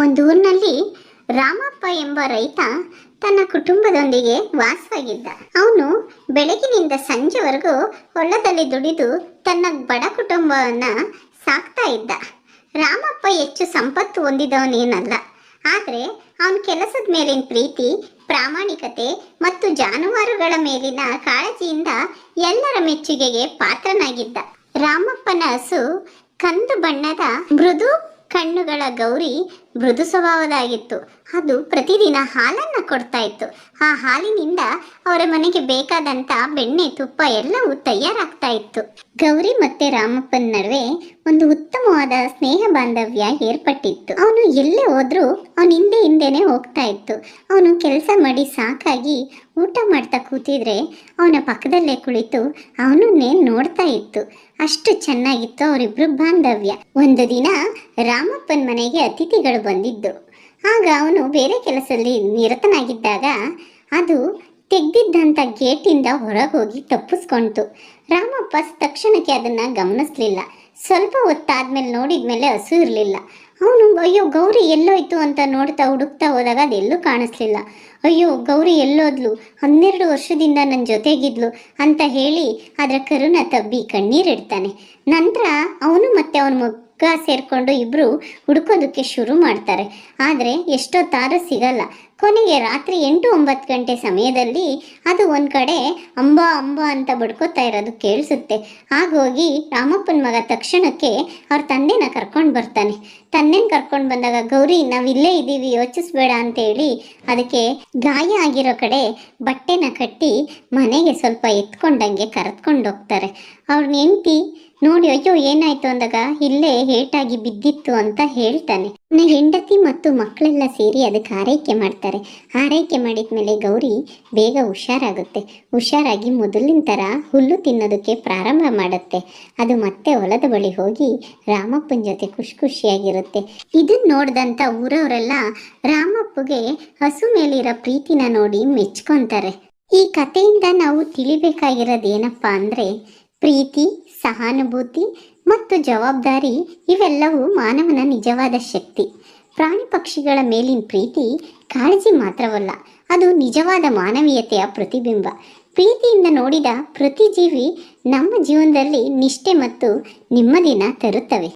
ಒಂದೂರಿನಲ್ಲಿ ರಾಮಪ್ಪ ಎಂಬ ರೈತ ತನ್ನ ಕುಟುಂಬದೊಂದಿಗೆ ವಾಸವಾಗಿದ್ದ. ಅವನು ಬೆಳಗಿನಿಂದ ಸಂಜೆವರೆಗೂ ಹೊಲದಲ್ಲಿ ದುಡಿದು ತನ್ನ ಬಡ ಕುಟುಂಬವನ್ನು ಸಾಕ್ತಾ ಇದ್ದ. ರಾಮಪ್ಪ ಹೆಚ್ಚು ಸಂಪತ್ತು ಹೊಂದಿದವನೇನಲ್ಲ. ಆದರೆ ಅವನ ಕೆಲಸದ ಮೇಲಿನ ಪ್ರೀತಿ, ಪ್ರಾಮಾಣಿಕತೆ ಮತ್ತು ಜಾನುವಾರುಗಳ ಮೇಲಿನ ಕಾಳಜಿಯಿಂದ ಎಲ್ಲರ ಮೆಚ್ಚುಗೆಗೆ ಪಾತ್ರನಾಗಿದ್ದ. ರಾಮಪ್ಪನ ಹಸು ಕಂದು ಬಣ್ಣದ ಮೃದು ಕಣ್ಣುಗಳ ಗೌರಿ ಮೃದು ಸ್ವಭಾವದಾಗಿತ್ತು ಅದು ಪ್ರತಿದಿನ ಹಾಲನ್ನ ಕೊಡ್ತಾ ಇತ್ತು ಆ ಹಾಲಿನಿಂದ ಅವರ ಮನೆಗೆ ಬೇಕಾದಂತ ಬೆಣ್ಣೆ, ತುಪ್ಪ ಎಲ್ಲವೂ ತಯಾರಾಗ್ತಾ ಇತ್ತು ಗೌರಿ ಮತ್ತೆ ರಾಮಪ್ಪನ ನಡುವೆ ಒಂದು ಉತ್ತಮವಾದ ಸ್ನೇಹ ಬಾಂಧವ್ಯ ಏರ್ಪಟ್ಟಿತ್ತು. ಅವನು ಎಲ್ಲೇ ಹೋದ್ರೂ ಅವನ ಹಿಂದೆ ಹಿಂದೆನೆ ಹೋಗ್ತಾ ಇತ್ತು ಅವನು ಕೆಲಸ ಮಾಡಿ ಸಾಕಾಗಿ ಊಟ ಮಾಡ್ತಾ ಕೂತಿದ್ರೆ ಅವನ ಪಕ್ಕದಲ್ಲೇ ಕುಳಿತು ಅವನನ್ನೇ ನೋಡ್ತಾ ಇತ್ತು ಅಷ್ಟು ಚೆನ್ನಾಗಿತ್ತು ಅವರಿಬ್ರು ಬಾಂಧವ್ಯ. ಒಂದು ದಿನ ರಾಮಪ್ಪನ ಮನೆಗೆ ಅತಿಥಿಗಳು ಬಂದಿದ್ದು. ಆಗ ಅವನು ಬೇರೆ ಕೆಲಸದಲ್ಲಿ ನಿರತನಾಗಿದ್ದಾಗ ಅದು ತೆಗ್ದಿದ್ದಂಥ ಗೇಟಿಂದ ಹೊರಗೋಗಿ ತಪ್ಪಿಸ್ಕೊಂತು ರಾಮಪ್ಪ ತಕ್ಷಣಕ್ಕೆ ಅದನ್ನ ಗಮನಿಸ್ಲಿಲ್ಲ. ಸ್ವಲ್ಪ ಹೊತ್ತಾದ್ಮೇಲೆ ನೋಡಿದ್ಮೇಲೆ ಹಸು ಇರಲಿಲ್ಲ. ಅವನು, ಅಯ್ಯೋ, ಗೌರಿ ಎಲ್ಲೋಯ್ತು ಅಂತ ನೋಡ್ತಾ ಹುಡುಕ್ತಾ ಹೋದಾಗ ಅದೆಲ್ಲೂ ಕಾಣಿಸ್ಲಿಲ್ಲ. ಅಯ್ಯೋ, ಗೌರಿ ಎಲ್ಲೋದ್ಲು? ಹನ್ನೆರಡು ವರ್ಷದಿಂದ ನನ್ನ ಜೊತೆಗಿದ್ಲು ಅಂತ ಹೇಳಿ ಅದರ ಕರುಣ ತಬ್ಬಿ ಕಣ್ಣೀರಿಡ್ತಾನೆ. ನಂತರ ಅವನು ಮತ್ತೆ ಅವನ ಮಗ ಸೇರಿಕೊಂಡು ಇಬ್ರು ಹುಡ್ಕೋದಕ್ಕೆ ಶುರು ಮಾಡ್ತಾರೆ. ಆದರೆ ಎಷ್ಟೊತ್ತಾದ್ರೂ ಸಿಗಲ್ಲ. ಕೊನೆಗೆ ರಾತ್ರಿ ಎಂಟು ಒಂಬತ್ತು ಗಂಟೆ ಸಮಯದಲ್ಲಿ ಅದು ಒಂದು ಕಡೆ ಅಂಬ ಅಂಬ ಅಂತ ಬಡ್ಕೋತಾ ಇರೋದು ಕೇಳಿಸುತ್ತೆ. ಹಾಗೋಗಿ ರಾಮಪ್ಪನ ಮಗ ತಕ್ಷಣಕ್ಕೆ ಅವ್ರ ತಂದೆನ ಕರ್ಕೊಂಡು ಬರ್ತಾನೆ. ತಂದೆನ ಕರ್ಕೊಂಡು ಬಂದಾಗ, ಗೌರಿ, ನಾವು ಇಲ್ಲೇ ಇದ್ದೀವಿ ಯೋಚಿಸ್ಬೇಡ ಅಂತೇಳಿ ಅದಕ್ಕೆ ಗಾಯ ಆಗಿರೋ ಕಡೆ ಬಟ್ಟೆನ ಕಟ್ಟಿ ಮನೆಗೆ ಸ್ವಲ್ಪ ಎತ್ಕೊಂಡಂಗೆ ಕರೆದ್ಕೊಂಡು ಹೋಗ್ತಾರೆ. ಅವ್ರನ್ನ ಹೆಂಡತಿ ನೋಡಿ, ಅಯ್ಯೋ, ಏನಾಯ್ತು ಅಂದಾಗ? ಇಲ್ಲೇ ಹೇಟಾಗಿ ಬಿದ್ದಿತ್ತು ಅಂತ ಹೇಳ್ತಾನೆ. ನನ್ನ ಹೆಂಡತಿ ಮತ್ತು ಮಕ್ಕಳೆಲ್ಲ ಸೇರಿ ಅದಕ್ಕೆ ಆರೈಕೆ ಮಾಡ್ತಾರೆ. ಆರೈಕೆ ಮಾಡಿದ್ಮೇಲೆ ಗೌರಿ ಬೇಗ ಹುಷಾರಾಗುತ್ತೆ. ಹುಷಾರಾಗಿ ಮೊದಲಿನ ಥರ ಹುಲ್ಲು ತಿನ್ನೋದಕ್ಕೆ ಪ್ರಾರಂಭ ಮಾಡುತ್ತೆ. ಅದು ಮತ್ತೆ ಹೊಲದ ಬಳಿ ಹೋಗಿ ರಾಮಪ್ಪನ ಜೊತೆ ಖುಷಿ ಖುಷಿಯಾಗಿರುತ್ತೆ ಇದನ್ನ ನೋಡಿದಂಥ ಊರವರೆಲ್ಲ ರಾಮಪ್ಪಗೆ ಹಸು ಮೇಲಿರೋ ಪ್ರೀತಿನ ನೋಡಿ ಮೆಚ್ಕೊತಾರೆ. ಈ ಕಥೆಯಿಂದ ನಾವು ತಿಳಿಬೇಕಾಗಿರೋದು ಏನಪ್ಪ ಅಂದರೆ ಪ್ರೀತಿ, ಸಹಾನುಭೂತಿ ಮತ್ತು ಜವಾಬ್ದಾರಿ ಇವೆಲ್ಲವೂ ಮಾನವನ ನಿಜವಾದ ಶಕ್ತಿ. ಪ್ರಾಣಿ ಪಕ್ಷಿಗಳ ಮೇಲಿನ ಪ್ರೀತಿ ಕಾಳಜಿ ಮಾತ್ರವಲ್ಲ, ಅದು ನಿಜವಾದ ಮಾನವೀಯತೆಯ ಪ್ರತಿಬಿಂಬ. ಪ್ರೀತಿಯಿಂದ ನೋಡಿದ ಪ್ರತಿ ಜೀವಿ ನಮ್ಮ ಜೀವನದಲ್ಲಿ ನಿಷ್ಠೆ ಮತ್ತು ನೆಮ್ಮದಿನ ತರುತ್ತವೆ.